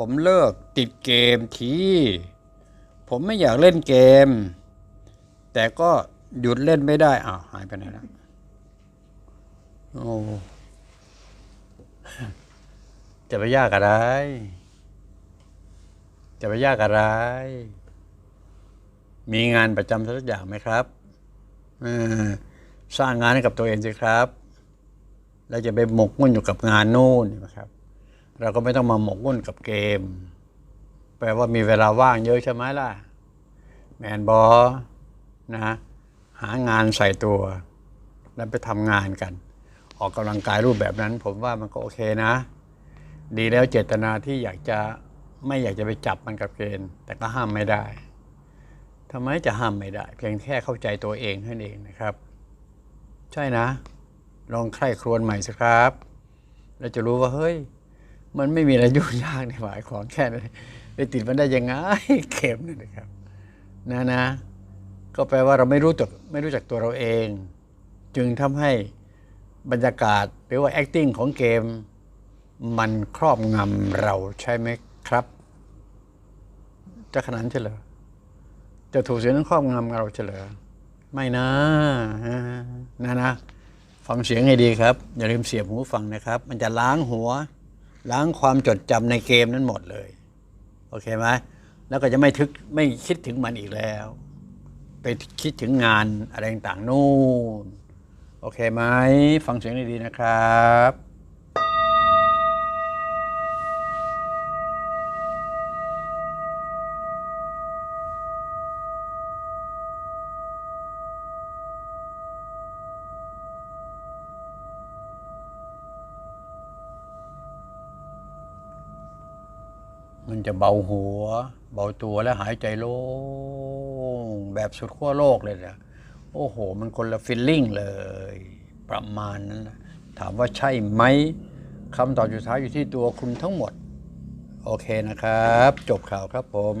ผมเลิกติดเกมทีผมไม่อยากเล่นเกม แต่ก็หยุดเล่นไม่ได้อ้าวหายไปไหนแล้วโอ้จะไปยากอะไร จะไปยากอะไร มีงานประจำสักอย่างไหมครับสร้างงานให้กับตัวเองสิครับ แล้วจะไปหมกมุ่นอยู่กับงานนู่นนะครับ เราก็ไม่ต้องมาหมกมุ่นกับเกม แปลว่ามีเวลาว่างเยอะใช่ไหมล่ะ แมนบอนะ หางานใส่ตัว แล้วไปทำงานกัน ออกกำลังกายรูปแบบนั้น ผมว่ามันก็โอเคนะ ดีแล้วเจตนาที่อยากจะไม่อยากจะไปจับมันกับเกณฑ์แต่ก็ห้ามไม่ได้ทำไมจะห้ามไม่ได้ เพียงแค่เข้าใจตัวเองเท่านั้นเองนะครับ ใช่นะ ลองใคร่ครวญใหม่สิครับ แล้วจะรู้ว่าเฮ้ย มันไม่มีอะไรยุ่งยากในหมายของแค่นั้นไปติดมันได้ยังไงเข็มนี่นะครับนะนะ ก็แปลว่าเราไม่รู้จักไม่รู้จักตัวเราเอง จึงทำให้บรรยากาศหรือว่า acting ของเกม มันครอบงำเราใช่ไหมครับ จะขนาดนั้นเหรอจะถูกเสียงนั้นครอบงำเราเฉลอไม่นะนะนะ ฟังเสียงให้ดีครับ อย่าลืมเสียบหูฟังนะครับ มันจะล้างหัว ล้างความจดจำในเกมนั้นหมดเลย โอเคไหมแล้วก็จะไม่ทึกไม่คิดถึงมันอีกแล้ว ไปคิดถึงงานอะไรต่างๆนู่น โอเคไหมฟังเสียงให้ดีนะครับ มันจะเบาหัว เบาตัวและหายใจโล่งแบบสุดขั้วโลกเลยนะโอ้โห มันคนละฟิลลิ่งเลย ประมาณนั้นนะถามว่าใช่ไหมคำตอบสุดท้ายอยู่ที่ตัวคุณทั้งหมด โอเคนะครับ จบข่าวครับผม